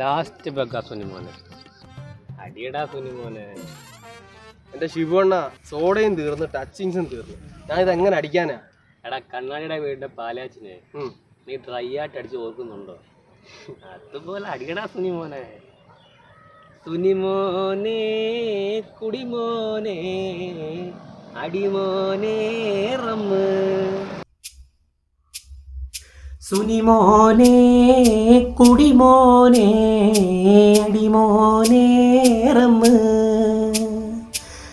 Last ബെഗ സുനിമോനെ അടിയടാ സുനിമോനെ എന്റെ ശിവണ്ണ സോഡയും തീർന്നു ടച്ചിങ്സും തീർന്നു. ഞാൻ ഇത് എങ്ങനെ അടിക്കാനാ? എടാ കണ്ണാടിയുടെ വീടിന്റെ പാലാച്ചിനെ നീ ഡ്രൈ ആയിട്ട് അടിച്ച് ഓർക്കുന്നുണ്ടോ? അതുപോലെ അടിയടാ സുനിമോനെ സുനിമോനെ കുടിമോനെ അടിമോനെ റമ്മ്. സുനിമോനെ കുടിമോനെ അടിമോനെ റമ്മ്.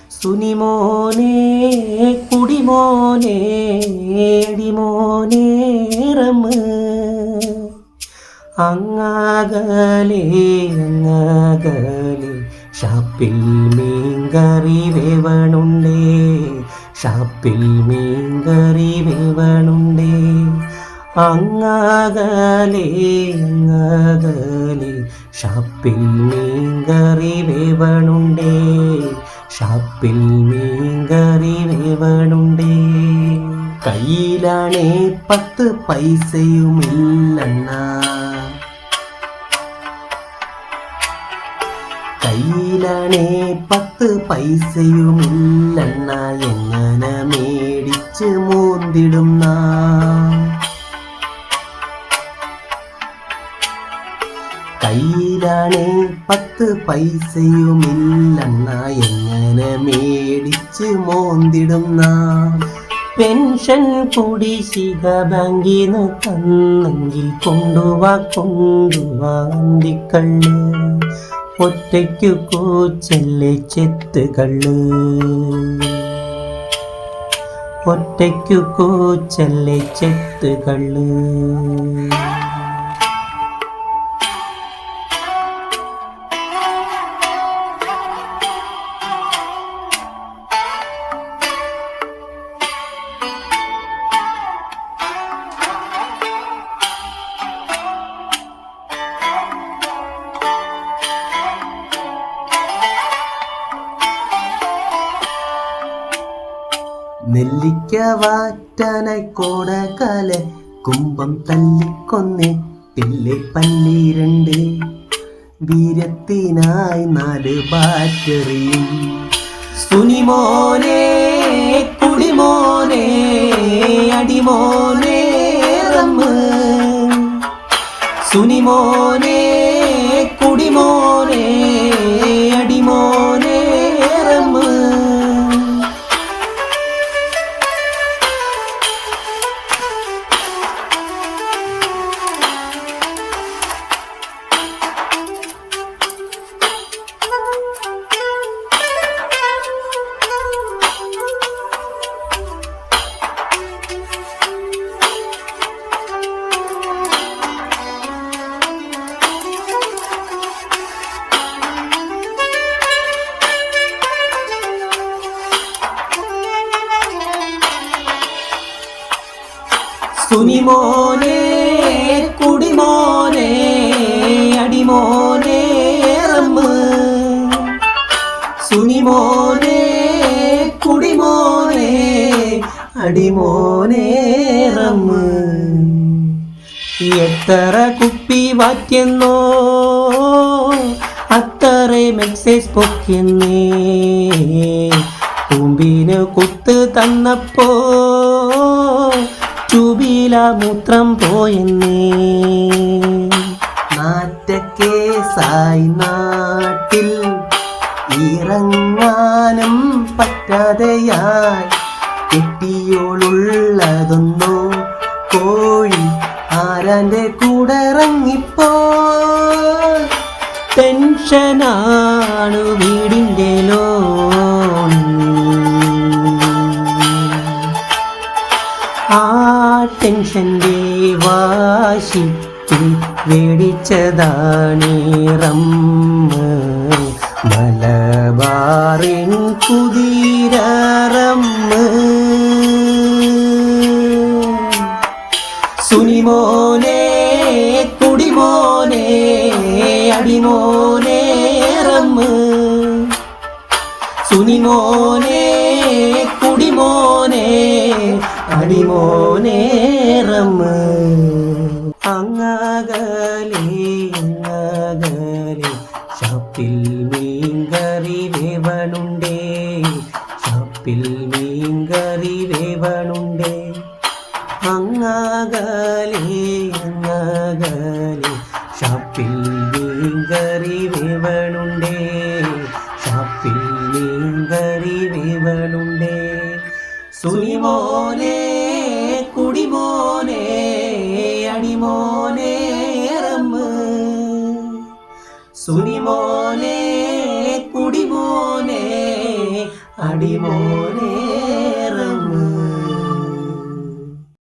സുനിമോനെ കുടിമോനെ അടിമോനെ റമ്മ്. അങ്ങാകലെ അങ്ങാകലെ ഷാപ്പിൽ മീൻകറി വേവണുണ്ടേ ഷാപ്പിൽ മീൻകറി വേവണുണ്ടേ. അങ്ങകലെ അങ്ങകലെ ഷാപ്പിൽ മീൻകറി വേവണുണ്ടേ. ഷാപ്പിൽ മീൻകറി വേവണുണ്ടേ. കയ്യിലാണേ പത്ത് പൈസയുമില്ലണ്ണ കയ്യിലാണേ പത്ത് പൈസയുമില്ലണ്ണ എങ്ങനെ മേടിച്ച് മൂന്തിടുന്ന. കയ്യിലാണേ പത്ത് പൈസയുമില്ലെന്ന എങ്ങനെ മേടിച്ച് മോന്തിടുന്ന? പെൻഷൻ കുടിശിക ബാങ്കിന് തന്നെങ്കിൽ കൊണ്ടുവാ കൊണ്ടുവാ അന്തിക്കള്ള്. ഒറ്റയ്ക്കു കൂച്ചല്ലേ ചെത്തുകള്ള്. ഒറ്റയ്ക്കു കൂച്ചല്ലേ ചെത്തുകള്ള്. നെല്ലിക്ക കോടകാല കുംഭം തല്ലിക്കൊന്ന് ടില്ലെ പല്ലിരണ്ട് വീരത്തിനായി നാല് ബാറ്ററിയും. സുനിമോനെ കുടിമോനെ അടിമോനെ സുനിമോനെ കുടിമോനെ സുനിമോനെ കുടിമോനെ അടിമോനെ റമ്മ് സുനിമോനെ കുടിമോനെ അടിമോനെ റമ്മ് എത്ര കുപ്പി വാറ്റിയെന്നോ അത്ര മെക്സൈസ് പൊക്കിയെന്നേ. കുമ്പിന് കുത്ത് തന്നപ്പോ ചുബില മൂത്രം പോയെന്നേ. നാറ്റക്കേസായി നാട്ടിൽ ഇറങ്ങാനും പറ്റാതെയായി. കെട്ടിയോളുള്ളതൊന്നോ കോഴി ആരാന്റെ കൂടെ ഇറങ്ങിപ്പോ ടെൻഷനാണു വീടിന്റെ ലോൺ. ടെൻഷന്റെ വാശിക്ക് വേടിച്ചതാണ് റമ്മ്. മലബാറിൻ കുതിരറമ്മ സുനിമോനെ കുടിമോനെ അടിമോനെ സുനിമോനെ കുടിമോനെ അടിമോനെ നമ്മ അങ്ങകലി അങ്ങകലി ഷപ്പിൽ മീൻകറി വേവണുണ്ടേ ഷപ്പിൽ മീൻകറി വേവണുണ്ടേ. അങ്ങകലി അങ്ങകലി ഷപ്പിൽ മീൻകറി വേവണുണ്ടേ ഷപ്പിൽ മീൻകറി വേവണുണ്ടേ. സുനിമോനേ സുനിമോനെ കുടിമോനെ അടിമോനെ.